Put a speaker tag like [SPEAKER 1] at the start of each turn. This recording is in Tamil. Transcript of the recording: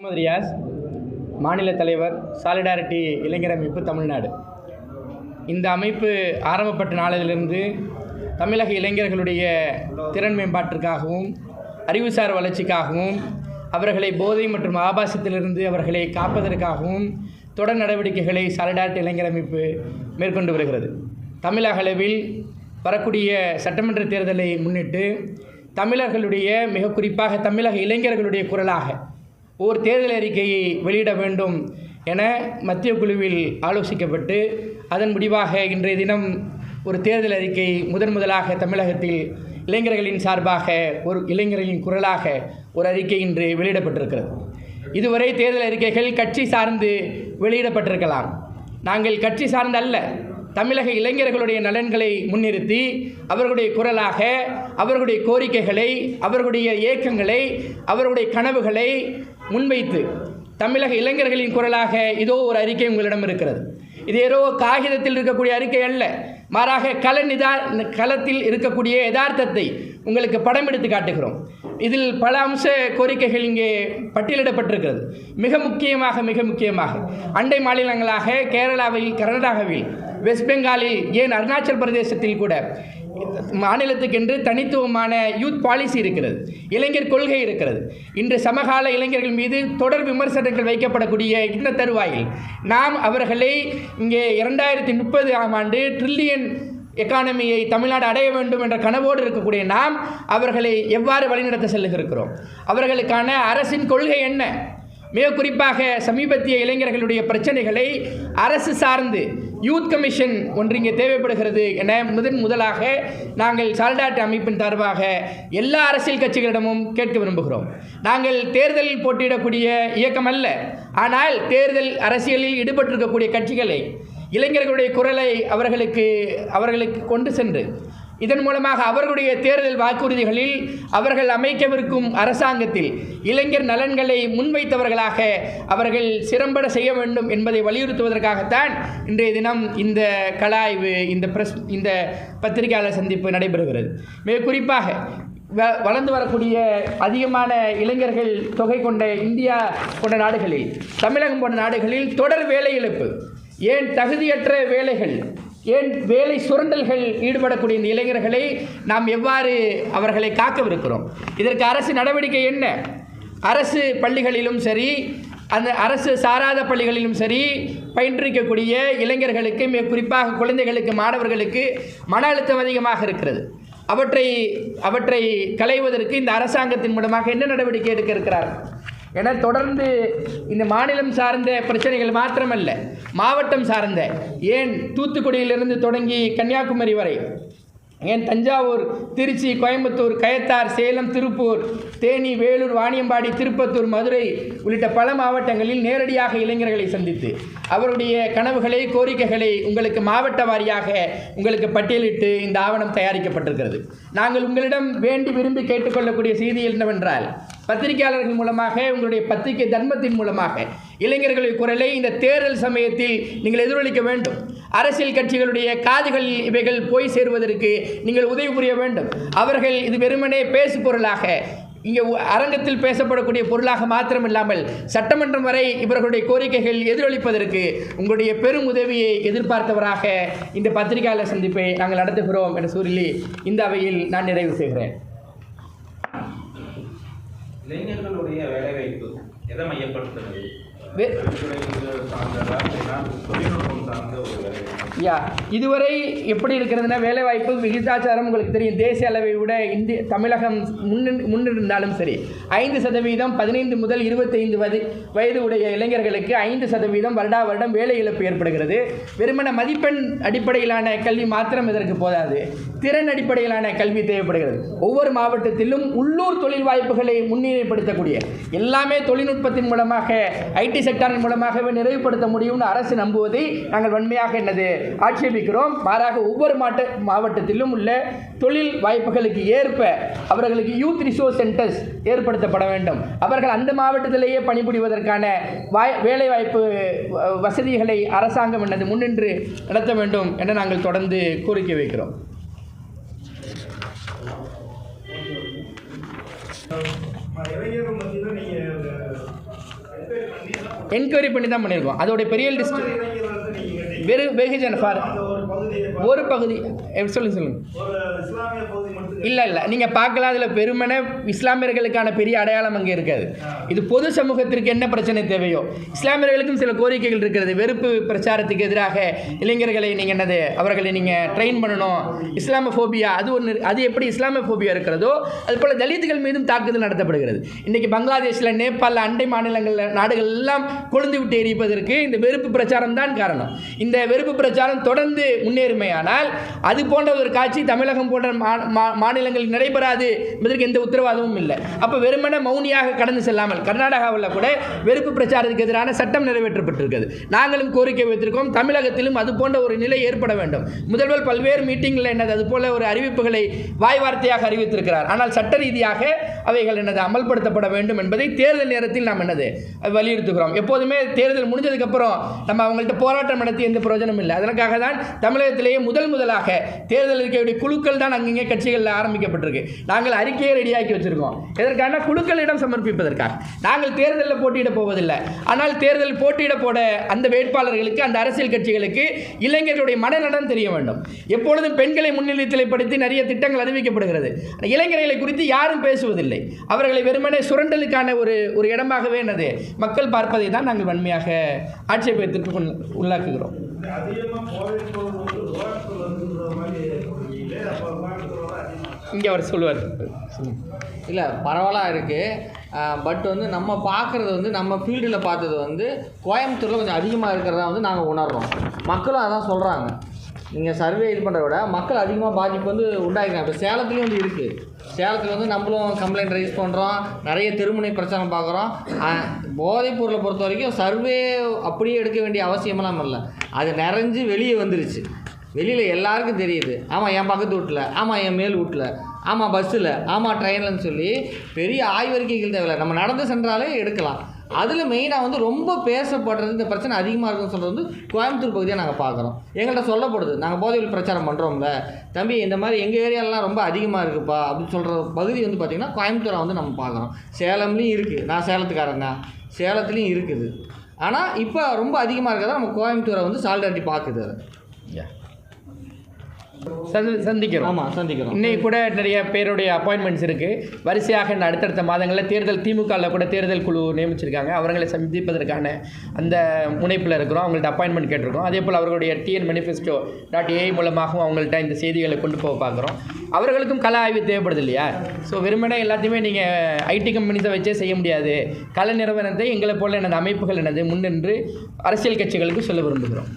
[SPEAKER 1] முகமது ரியாஸ் மாநில தலைவர் சாலிடாரிட்டி இளைஞர் அமைப்பு தமிழ்நாடு. இந்த அமைப்பு ஆரம்பப்பட்ட நாளிலிருந்து தமிழக இளைஞர்களுடைய திறன் மேம்பாட்டிற்காகவும் அறிவுசார் வளர்ச்சிக்காகவும் அவர்களை போதை மற்றும் ஆபாசத்திலிருந்து அவர்களை காப்பதற்காகவும் தொடர் நடவடிக்கைகளை சாலிடாரிட்டி இளைஞர் அமைப்பு மேற்கொண்டு வருகிறது. தமிழக அளவில் வரக்கூடிய சட்டமன்ற தேர்தலை முன்னிட்டு தமிழர்களுடைய மிக குறிப்பாக தமிழக இளைஞர்களுடைய குரலாக ஓர் தேர்தல் அறிக்கையை வெளியிட வேண்டும் என மத்திய குழுவில் ஆலோசிக்கப்பட்டு அதன் முடிவாக இன்றைய தினம் ஒரு தேர்தல் அறிக்கை முதன் முதலாக தமிழகத்தில் இளைஞர்களின் சார்பாக ஒரு இளைஞர்களின் குரலாக ஒரு அறிக்கை இன்று வெளியிடப்பட்டிருக்கிறது. இதுவரை தேர்தல் அறிக்கைகள் கட்சி சார்ந்து வெளியிடப்பட்டிருக்கலாம். நாங்கள் கட்சி சார்ந்து அல்ல தமிழக இளைஞர்களுடைய நலன்களை முன்னிறுத்தி அவர்களுடைய குரலாக அவர்களுடைய கோரிக்கைகளை அவர்களுடைய ஏக்கங்களை அவர்களுடைய கனவுகளை முன்வைத்து தமிழக இளைஞர்களின் குரலாக இதோ ஒரு அறிக்கை உங்களிடம் இருக்கிறது. இது ஏதோ காகிதத்தில் இருக்கக்கூடிய அறிக்கை அல்ல. மாறாக கல நிதா களத்தில் இருக்கக்கூடிய யதார்த்தத்தை உங்களுக்கு படம் எடுத்து காட்டுகிறோம். இதில் பல அம்ச கோரிக்கைகள் இங்கே பட்டியலிடப்பட்டிருக்கிறது. மிக முக்கியமாக மிக முக்கியமாக அண்டை மாநிலங்களாக கேரளாவில் கர்நாடகாவில் வெஸ்ட் பெங்காலில் ஏன் அருணாச்சல் பிரதேசத்தில் கூட மாநிலத்துக்கென்று தனித்துவமான யூத் பாலிசி இருக்கிறது. இளைஞர் கொள்கை இருக்கிறது. இன்று சமகால இளைஞர்கள் மீது தொடர் விமர்சனங்கள் வைக்கப்படக்கூடிய இந்த தருவாயில் நாம் அவர்களை இங்கே இரண்டாயிரத்தி முப்பது ஆம் ஆண்டு ட்ரில்லியன் எக்கானமியை தமிழ்நாடு அடைய வேண்டும் என்ற கனவோடு இருக்கக்கூடிய நாம் அவர்களை எவ்வாறு வழிநடத்த செல்லுகிறோம்? அவர்களுக்கான அரசின் கொள்கை என்ன? மிக குறிப்பாக சமீபத்திய இளைஞர்களுடைய பிரச்சனைகளை அரசு சார்ந்து யூத் கமிஷன் ஒன்று இங்கே தேவைப்படுகிறது என முதன் முதலாக நாங்கள் சால்டாட் அமைப்பின் சார்பாக எல்லா அரசியல் கட்சிகளிடமும் கேட்க விரும்புகிறோம். நாங்கள் தேர்தலில் போட்டியிடக்கூடிய இயக்கம் அல்ல ஆனால் தேர்தல் அரசியலில் ஈடுபட்டிருக்கக்கூடிய கட்சிகளை இளைஞர்களுடைய குரலை அவர்களுக்கு அவர்களுக்கு கொண்டு சென்று இதன் மூலமாக அவர்களுடைய தேர்தல் வாக்குறுதிகளில் அவர்கள் அமைக்கவிருக்கும் அரசாங்கத்தில் இளைஞர் நலன்களை முன்வைத்தவர்களாக அவர்கள் சிறம்பட செய்ய வேண்டும் என்பதை வலியுறுத்துவதற்காகத்தான் இன்றைய தினம் இந்த கலாய்வு இந்த பிரஸ் இந்த பத்திரிகையாளர் சந்திப்பு நடைபெறுகிறது. மிக குறிப்பாக வ வளர்ந்து வரக்கூடிய அதிகமான இளைஞர்கள் தொகை கொண்ட இந்தியா போன்ற நாடுகளில் தமிழகம் போன்ற நாடுகளில் தொடர் வேலை இழப்பு ஏன் தகுதியற்ற வேலைகள் ஏன் வேலை சுரண்டல்கள் ஈடுபடக்கூடிய இந்த இளைஞர்களை நாம் எவ்வாறு அவர்களை காக்கவிருக்கிறோம்? இதற்கு அரசு நடவடிக்கை என்ன? அரசு பள்ளிகளிலும் சரி அந்த அரசு சாராத பள்ளிகளிலும் சரி பயின்றிருக்கக்கூடிய இளைஞர்களுக்கு மிக குறிப்பாக குழந்தைகளுக்கு மாணவர்களுக்கு மன அழுத்தம் அதிகமாக இருக்கிறது. அவற்றை அவற்றை களைவதற்கு இந்த அரசாங்கத்தின் மூலமாக என்ன நடவடிக்கை எடுக்க இருக்கிறார்கள்? ஏன்னா தொடர்ந்து இந்த மாநிலம் சார்ந்த பிரச்சனைகள் மாத்திரமல்ல மாவட்டம் சார்ந்த ஏன் தூத்துக்குடியிலிருந்து தொடங்கி கன்னியாகுமரி வரை ஏன் தஞ்சாவூர் திருச்சி கோயம்புத்தூர் கயத்தார் சேலம் திருப்பூர் தேனி வேலூர் வாணியம்பாடி திருப்பத்தூர் மதுரை உள்ளிட்ட பல மாவட்டங்களில் நேரடியாக இளைஞர்களை சந்தித்து அவருடைய கனவுகளை கோரிக்கைகளை உங்களுக்கு மாவட்ட வாரியாக உங்களுக்கு பட்டியலிட்டு இந்த ஆவணம் தயாரிக்கப்பட்டிருக்கிறது. நாங்கள் உங்களிடம் வேண்டி விரும்பி கேட்டுக்கொள்ளக்கூடிய செய்தி என்னவென்றால் பத்திரிகையாளர்கள் மூலமாக உங்களுடைய பத்திரிகை தர்மத்தின் மூலமாக. இளைஞர்களின் குரலை இந்த தேர்தல் சமயத்தில் நீங்கள் எதிரொலிக்க வேண்டும். அரசியல் கட்சிகளுடைய காதுகள் இவைகள் போய் சேருவதற்கு நீங்கள் உதவி புரிய வேண்டும். அவர்கள் இது வெறுமனே பேசு பொருளாக இங்கே அரங்கத்தில் பேசப்படக்கூடிய பொருளாக மாத்திரமில்லாமல் சட்டமன்றம் வரை இவர்களுடைய கோரிக்கைகள் எதிரொலிப்பதற்கு உங்களுடைய பெரும் உதவியை எதிர்பார்த்தவராக இந்த பத்திரிகையாளர் சந்திப்பை நாங்கள் நடத்துகிறோம் என்ற சூழலி இந்த அவையில் நான் நிறைவு செய்கிறேன்.
[SPEAKER 2] இளைஞர்களுடைய வேலைவாய்ப்பு எதை மையப்படுத்துறது
[SPEAKER 1] யா இதுவரை எப்படி இருக்கிறதுனா வேலைவாய்ப்பு விகிதாச்சாரம் உங்களுக்கு தெரியும். தேசிய அளவை விட இந்திய தமிழகம் முன்னின் முன்னிருந்தாலும் சரி. ஐந்து சதவீதம் பதினைந்து முதல் இருபத்தைந்து வயது வயது உடைய இளைஞர்களுக்கு ஐந்து சதவீதம் வருடா வருடம் வேலை இழப்பு ஏற்படுகிறது. வெறுமன மதிப்பெண் அடிப்படையிலான கல்வி மாத்திரம் இதற்கு போதாது. திறன் அடிப்படையிலான கல்வி தேவைப்படுகிறது. ஒவ்வொரு மாவட்டத்திலும் உள்ளூர் தொழில் வாய்ப்புகளை முன்னிலைப்படுத்தக்கூடிய எல்லாமே தொழில்நுட்பத்தின் மூலமாக ஐடி செக்டாரின் மூலமாகவே நிறைவுபடுத்த முடியும்னு அரசு நம்புவதை நாங்கள் வன்மையாக என்னது ஆட்சேபிக்கிறோம். மாறாக ஒவ்வொரு மாவட்ட மாவட்டத்திலும் உள்ள தொழில் வாய்ப்புகளுக்கு ஏற்ப அவர்களுக்கு யூத் ரிசோர்ஸ் சென்டர்ஸ் ஏற்படுத்தப்பட வேண்டும். அவர்கள் அந்த மாவட்டத்திலேயே பணிபுரிவதற்கான வாய் வேலைவாய்ப்பு வசதிகளை அரசாங்கம் என்னது முன்னின்று நடத்த வேண்டும் என நாங்கள் தொடர்ந்து கோரிக்கை வைக்கிறோம். என்கொயரி பண்ணி தான் பண்ணியிருக்கோம் அதோடைய பெரிய லிஸ்ட்
[SPEAKER 2] இளைஞர்கள்
[SPEAKER 1] வெறு வெகுஜன ஃபார்.
[SPEAKER 2] ஒரு
[SPEAKER 1] பகுதி சொல்லுங்க சொல்லுங்க இல்லை. இல்லை நீங்கள் பார்க்கலாம் அதில் பெருமன இஸ்லாமியர்களுக்கான பெரிய அடையாளம் அங்கே இருக்காது. இது பொது சமூகத்திற்கு என்ன பிரச்சனை தேவையோ? இஸ்லாமியர்களுக்கும் சில கோரிக்கைகள் இருக்கிறது. வெறுப்பு பிரச்சாரத்துக்கு எதிராக இளைஞர்களை நீங்கள் என்னது அவர்களை நீங்கள் ட்ரெயின் பண்ணணும். இஸ்லாமோபியா அது ஒன்று அது எப்படி இஸ்லாமோபியா இருக்கிறதோ அதுபோல் தலித்துகள் மீதும் தாக்குதல் நடத்தப்படுகிறது. இன்றைக்கி பங்களாதேஷில் நேபாளில் அண்டை மாநிலங்களில் நாடுகள் எல்லாம் கொழுந்து விட்டு எரிப்பதற்கு இந்த வெறுப்பு பிரச்சாரம் தான் காரணம். இந்த வெறுப்பு பிரச்சாரம் தொடர்ந்து முன்னேறுமையானால் அது போன்ற ஒரு காட்சி தமிழகம் போன்ற மா- மாநிலங்களில் நடைபெறாது என்பதற்கு எந்த உத்தரவாதமும் இல்லை. அப்போ வெறுமனே மௌனியாக கடந்து செல்லாமல் கர்நாடகாவில் கூட வெறுப்பு பிரச்சாரத்துக்கு எதிரான சட்டம் நிறைவேற்றப்பட்டிருக்கிறது. நாங்களும் கோரிக்கை வைத்திருக்கோம் தமிழகத்திலும் அது போன்ற ஒரு நிலை ஏற்பட வேண்டும். முதல்வர் பல்வேறு மீட்டிங்கில் என்னது அது போல ஒரு அறிவிப்புகளை வாய் வார்த்தையாக அறிவித்திருக்கிறார். ஆனால் சட்ட ரீதியாக அவைகள் என்னது அமல்படுத்தப்பட வேண்டும் என்பதை தேர்தல் நேரத்தில் நாம் என்னது வலியுறுத்துகிறோம். எப்போதுமே தேர்தல் முடிஞ்சதுக்கப்புறம் நம்ம அவங்கள்ட்ட போராட்டம் நடத்தி எந்த பிரயோஜனம் இல்லை. அதற்காக தான் தமிழகத்திலேயே முதல் முதலாக தேர்தல் அறிக்கையுடைய குழுக்கள் தான் அங்கங்கே கட்சிகளில் ஆரம்பிக்கப்பட்டிருக்கு. நாங்கள் அறிக்கையை ரெடியாக்கி வச்சிருக்கோம். எதற்கான குழுக்களிடம் சமர்ப்பிப்பதற்காக. நாங்கள் தேர்தலில் போட்டியிட போவதில்லை. ஆனால் தேர்தல் போட்டியிட போட அந்த வேட்பாளர்களுக்கு அந்த அரசியல் கட்சிகளுக்கு இளைஞர்களுடைய மனநலம் தெரிய வேண்டும். எப்பொழுதும் பெண்களை முன்னிலைப்படுத்தி நிறைய திட்டங்கள் அறிவிக்கப்படுகிறது. இளைஞர்களை குறித்து யாரும் பேசுவதில்லை. அவர்களை வெறுமனே சுரண்டலுக்கான ஒரு ஒரு இடமாகவே என்னது மக்கள் பார்ப்பதை தான் நாங்கள் வன்மையாக ஆட்சேபத்திற்கு உள்ளாக்குகிறோம். உள்ளாக்குகிறோம்
[SPEAKER 2] அதிகமா போதைப் பொருள் வந்து கோயம்புத்தூர் வந்துன்ற மாதிரி சொல்றீங்களே அப்போ கோயம்புத்தூரோட அதிகமாக
[SPEAKER 1] இங்கே அவர் சொல்லுவார்.
[SPEAKER 3] இல்லை பரவலாக இருக்குது பட் வந்து நம்ம பார்க்குறது வந்து நம்ம ஃபீல்டில் பார்த்தது வந்து கோயம்புத்தூரில் கொஞ்சம் அதிகமாக இருக்கிறதா வந்து நாங்கள் உணர்றோம். மக்களும் அதான் சொல்கிறாங்க நீங்கள் சர்வே இது பண்ணுறத விட மக்கள் அதிகமாக பாதிப்பு வந்து உண்டாயிருக்காங்க. இப்போ சேலத்துலேயும் வந்து இருக்குது சேலத்தில் வந்து நம்மளும் கம்ப்ளைண்ட் ரைஸ் பண்ணுறோம் நிறைய தெருமுனை பிரச்சனை பார்க்குறோம் போதைப் பொருளை பொறுத்த வரைக்கும் சர்வே அப்படியே எடுக்க வேண்டிய அவசியமெல்லாம் இல்லை. அது நிறைஞ்சு வெளியே வந்துருச்சு. வெளியில் எல்லாருக்கும் தெரியுது. ஆமாம் என் பக்கத்து வீட்டில் ஆமாம் என் மேல் வீட்டில் ஆமாம் பஸ்ஸில் ஆமாம் ட்ரெயின்லன்னு சொல்லி பெரிய ஆய்வறிக்கைகள் தேவையில்லை. நம்ம நடந்து சென்றாலே எடுக்கலாம். அதில் மெயினாக வந்து ரொம்ப பேசப்படுறது இந்த பிரச்சனை அதிகமாக இருக்குன்னு சொல்கிறது வந்து கோயம்புத்தூர் பகுதியாக நாங்கள் பார்க்குறோம் எங்கள்கிட்ட சொல்லப்படுது. நாங்கள் போதையில் பிரச்சாரம் பண்ணுறோம்ல தம்பி இந்த மாதிரி எங்கள் ஏரியாலலாம் ரொம்ப அதிகமாக இருக்குப்பா அப்படின்னு சொல்கிற பகுதி வந்து பார்த்திங்கன்னா கோயம்புத்தூரை வந்து நம்ம பார்க்குறோம் சேலம்லேயும் இருக்குது நான் சேலத்துக்காரன் தான். சேலத்துலேயும் இருக்குது. ஆனால் இப்போ ரொம்ப அதிகமாக இருக்கிறதா நம்ம கோயம்புத்தூரை வந்து சால்டாட்டி பார்க்குது அது.
[SPEAKER 1] சந்திக்கிறோம்.
[SPEAKER 3] ஆமாம் சந்திக்கிறோம்.
[SPEAKER 1] இன்னைக்கு கூட நிறைய பேருடைய அப்பாயின்மெண்ட்ஸ் இருக்குது வரிசையாக இந்த அடுத்தடுத்த மாதங்களில் தேர்தல் திமுகவில் கூட தேர்தல் குழு நியமிச்சிருக்காங்க. அவர்களை சந்திப்பதற்கான அந்த முனைப்பில் இருக்கிறோம். அவங்கள்ட்ட அப்பாயின்மெண்ட் கேட்டிருக்கோம். அதே போல் அவர்களுடைய டிஎன் மேனிஃபெஸ்டோ டாட் ஏஐ மூலமாகவும் அவங்கள்ட்ட இந்த செய்திகளை கொண்டு போக பார்க்குறோம். அவர்களுக்கும் கல ஆய்வு தேவைப்படுது இல்லையா? ஸோ வெறுமனே எல்லாத்தையுமே நீங்கள் ஐடி கம்பெனிஸை வச்சே செய்ய முடியாது. கல நிறுவனத்தை எங்களை போல எனது அமைப்புகள் எனது முன்னின்று அரசியல் கட்சிகளுக்கு சொல்ல விரும்புகிறோம்.